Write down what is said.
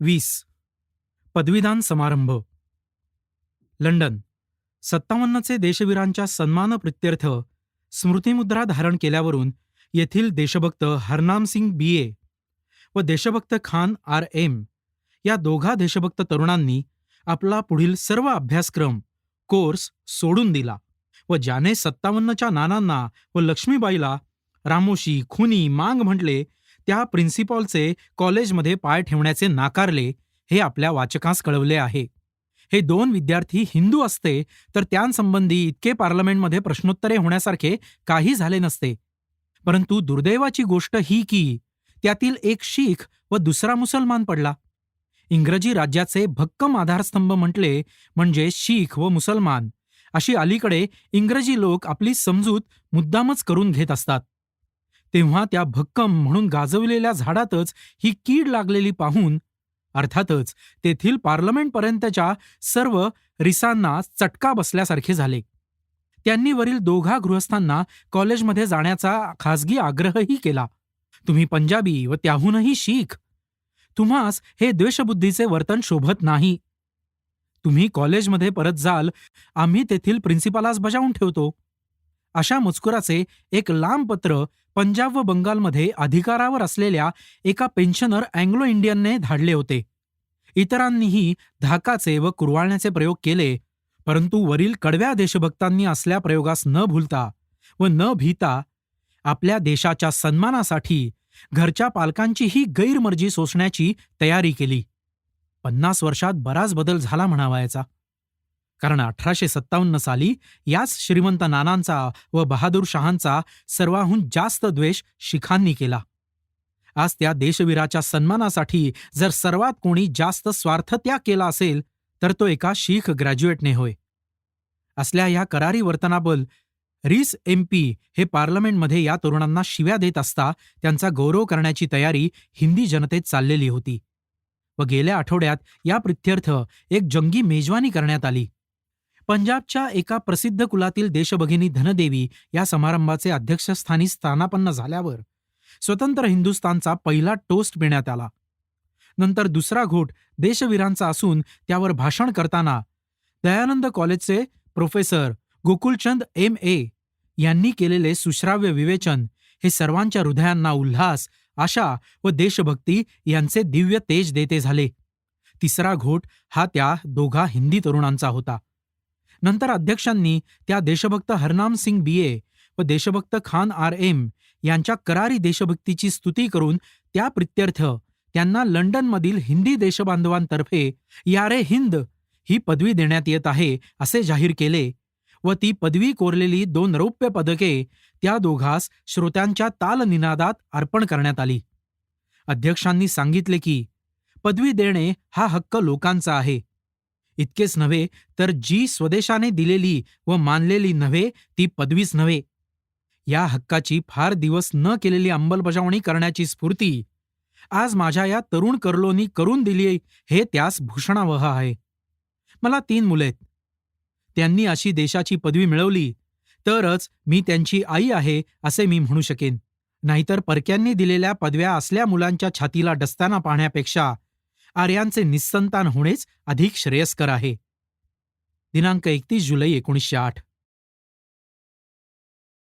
वीस. पदवीदान समारंभ. लंडन. सत्तावन्नचे देशवीरांच्या सन्मान प्रित्यर्थ स्मृतिमुद्रा धारण केल्यावरून येथील देशभक्त हरनाम सिंग बी. ए. व देशभक्त खान आर. एम. या दोघा देशभक्त तरुणांनी आपला पुढील सर्व अभ्यासक्रम कोर्स सोडून दिला व ज्याने सत्तावन्नच्या नानांना व लक्ष्मीबाईला रामोशी खुनी मांग म्हटले त्या प्रिन्सिपॉलचे कॉलेजमध्ये पाय ठेवण्याचे नाकारले हे आपल्या वाचकांस कळवले आहे. हे दोन विद्यार्थी हिंदू असते तर त्यांसंबंधी इतके पार्लमेंटमध्ये प्रश्नोत्तरे होण्यासारखे काही झाले नसते. परंतु दुर्दैवाची गोष्ट ही की त्यातील एक शीख व दुसरा मुसलमान पडला. इंग्रजी राज्याचे भक्कम आधारस्तंभ म्हटले म्हणजे शीख व मुसलमान. अशी अलीकडे इंग्रजी लोक आपली समजूत मुद्दामच करून घेत असतात. तेव्हा त्या भक्कम म्हणून गाजवलेल्या झाडातच ही कीड लागलेली पाहून अर्थातच तेथील पार्लमेंटपर्यंतच्या सर्व रिसांना चटका बसल्यासारखे झाले. त्यांनी वरील दोघा गृहस्थांना कॉलेजमध्ये जाण्याचा खासगी आग्रहही केला. तुम्ही पंजाबी व त्याहूनही शीख. तुम्हास हे द्वेषबुद्धीचे वर्तन शोभत नाही. तुम्ही कॉलेजमध्ये परत जाल. आम्ही तेथील प्रिन्सिपलास बजावून ठेवतो. अशा मजकुराचे एक लांब पत्र पंजाब व बंगालमध्ये अधिकारावर असलेल्या एका पेन्शनर अँग्लो इंडियनने धाडले होते. इतरांनीही धाकाचे व कुरवाळण्याचे प्रयोग केले परंतु वरील कडव्या देशभक्तांनी असल्या प्रयोगास न भूलता व न भीता आपल्या देशाच्या सन्मानासाठी घरच्या पालकांचीही गैरमर्जी सोसण्याची तयारी केली. पन्नास वर्षात बराच बदल झाला म्हणावायचा. कारण अठराशे सत्तावन्न साली याच श्रीमंत नानांचा व बहादूर शहांचा सर्वाहून जास्त द्वेष शिखांनी केला. आज त्या देशवीराच्या सन्मानासाठी जर सर्वात कोणी जास्त स्वार्थत्याग केला असेल तर तो एका शीख ग्रॅज्युएटने होय. असल्या या करारी वर्तनाबल रीस एम पी हे पार्लमेंटमध्ये या तरुणांना शिव्या देत असता त्यांचा गौरव करण्याची तयारी हिंदी जनतेत चाललेली होती व गेल्या आठवड्यात या प्रित्यर्थ एक जंगी मेजवानी करण्यात आली. पंजाबच्या एका प्रसिद्ध कुलातील देशभगिनी धनदेवी या समारंभाचे अध्यक्षस्थानी स्थानापन्न झाल्यावर स्वतंत्र हिंदुस्थानचा पहिला टोस्ट पिण्यात आला. नंतर दुसरा घोट देशवीरांचा असून त्यावर भाषण करताना दयानंद कॉलेजचे प्रोफेसर गोकुलचंद एम ए यांनी केलेले सुश्राव्य विवेचन हे सर्वांच्या हृदयांना उल्हास आशा व देशभक्ती यांचे दिव्य तेज देते झाले. तिसरा घोट हा त्या दोघा हिंदी तरुणांचा होता. नंतर अध्यक्षांनी त्या देशभक्त हरनाम सिंग बी ए व देशभक्त खान आर एम यांच्या करारी देशभक्तीची स्तुती करून त्या प्रित्यर्थ त्यांना लंडनमधील हिंदी देशबांधवांतर्फे यारे हिंद ही पदवी देण्यात येत आहे असे जाहीर केले व ती पदवी कोरलेली दोन रौप्य पदके त्या दोघास श्रोत्यांच्या तालनिनादात अर्पण करण्यात आली. अध्यक्षांनी सांगितले की पदवी देणे हा हक्क लोकांचा आहे. इतकेच नव्हे तर जी स्वदेशाने दिलेली व मानलेली नव्हे ती पदवीच नव्हे. या हक्काची फार दिवस न केलेली अंमलबजावणी करण्याची स्फूर्ती. आज माझ्या या तरुण कर्लोनी करून दिली हे त्यास भूषणावह आहे. मला तीन मुले आहेत. त्यांनी अशी देशाची पदवी मिळवली तरच मी त्यांची आई आहे असे मी म्हणू शकेन. नाहीतर परक्यांनी दिलेल्या पदव्या असल्या मुलांच्या छातीला डसताना पाहण्यापेक्षा आर्यांचे निस्संतान होणेच अधिक श्रेयस्कर आहे. दिनांक एकतीस जुलै एकोणीसशे आठ.